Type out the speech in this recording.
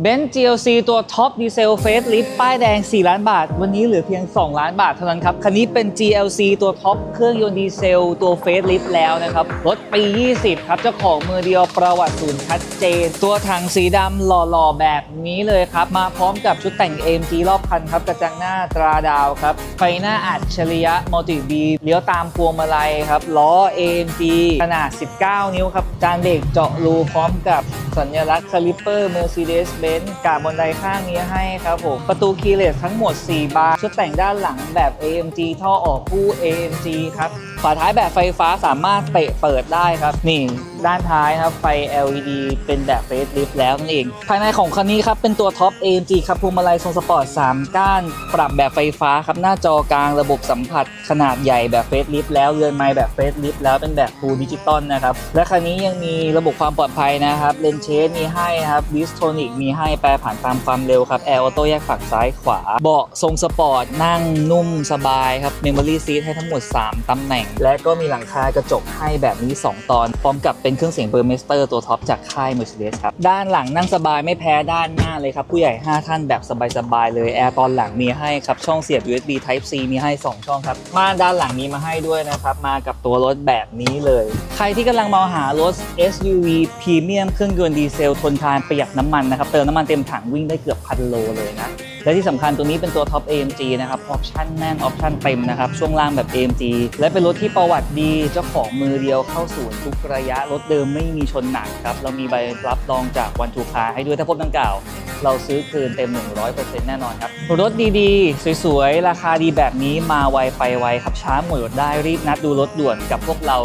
เบนซ์ GLC ตัวท็อปดีเซลเฟสลิฟป้ายแดง 4 ล้านบาท วันนี้เหลือเพียง 2 ล้านบาทเท่านั้นครับ คันนี้เป็น GLC ตัวท็อปเครื่องยนต์ดีเซลตัวเฟสลิฟแล้วนะครับ รถปี 20 ครับ เจ้าของมือเดียวประวัติศูนย์ชัดเจน ตัวถังสีดำหล่อๆ แบบนี้เลยครับ มาพร้อมกับชุดแต่ง AMG รอบคันครับ กระจังหน้าตราดาวครับ ไฟหน้าอัจฉริยะมัลติบีเลี้ยวตามพวงมาลัยครับล้อ AMG ขนาด 19 นิ้วครับจานเบรกเจาะรูพร้อมกับสัญลักษณ์คาลิปเปอร์เบนซ์กาบบนไดข้างนี้ให้ครับผม ประตูคีย์เลสทั้งหมด 4 บานชุดแต่งด้านหลังแบบ AMG ท่อออกคู่ AMG ครับ ฝาท้ายแบบไฟฟ้าสามารถเตะเปิดได้ครับ นี่ ด้านท้ายนะครับไฟ LED เป็นแบบเฟสลิฟแล้วนั่นเอง ภายในของคันนี้ครับ เป็นตัวท็อป AMG ครับพวงมาลัยทรงสปอร์ต 3 ก้าน ปรับแบบไฟฟ้าครับ หน้าจอกลางระบบสัมผัส ขนาดใหญ่แบบเฟสลิฟแล้วเรือนไม้แบบเฟสลิฟแล้วเป็นแบบ Full Digital นะครับ และคันนี้ยังมีระบบความปลอดภัยนะครับเลนเชสมีให้ครับดิสโทนิกมีให้แปรผันตามความเร็วครับแอร์ออโต้แยกฝักซ้ายขวา เบาะทรงสปอร์ตนั่งนุ่มสบายครับเมมโมรี่ซีทให้ทั้งหมด 3ตำแหน่งและก็มีหลังคากระจกให้แบบนี้ 2 ตอน พร้อมกับเป็นเครื่องเสียงเบอร์เมสเตอร์ตัวท็อปจากค่าย Mercedes ครับ ด้านหลังนั่งสบายไม่แพ้ด้านหน้าเลยครับ ผู้ใหญ่ 5 ท่านแบบสบายๆเลย แอร์ตอนหลังมีให้ครับ ช่องเสียบ USB Type C มีให้ 2 ช่องครับม่านด้านหลังนี้มาให้ด้วยนะครับ มากับตัวรถแบบนี้เลย ใครที่กำลังมองหารถ SUV พรีเมียมเครื่องยนต์ดีเซลทนทานประหยัดน้ำมันนะครับเติมน้ำมันเต็มถังวิ่งได้เกือบพันโลเลยนะ และที่สำคัญตัวนี้เป็นตัวท็อป AMG นะครับออปชั่นแน่นออปชั่นเต็มนะครับช่วงล่างแบบ AMG และเป็นรถที่ประวัติดีเจ้าของมือเดียวเข้าศูนย์ทุกระยะรถเดิมไม่มีชนหนักครับเรามีใบรับรองจากวันทูคาให้ด้วยถ้าพบดังกล่าวเราซื้อคืนเต็ม 100%แน่นอนครับ รถดีๆ สวยๆ ราคาดีแบบนี้มาไวไปไวครับช้าหมดรถได้รีบนัดดูรถด่วนกับพวกเรา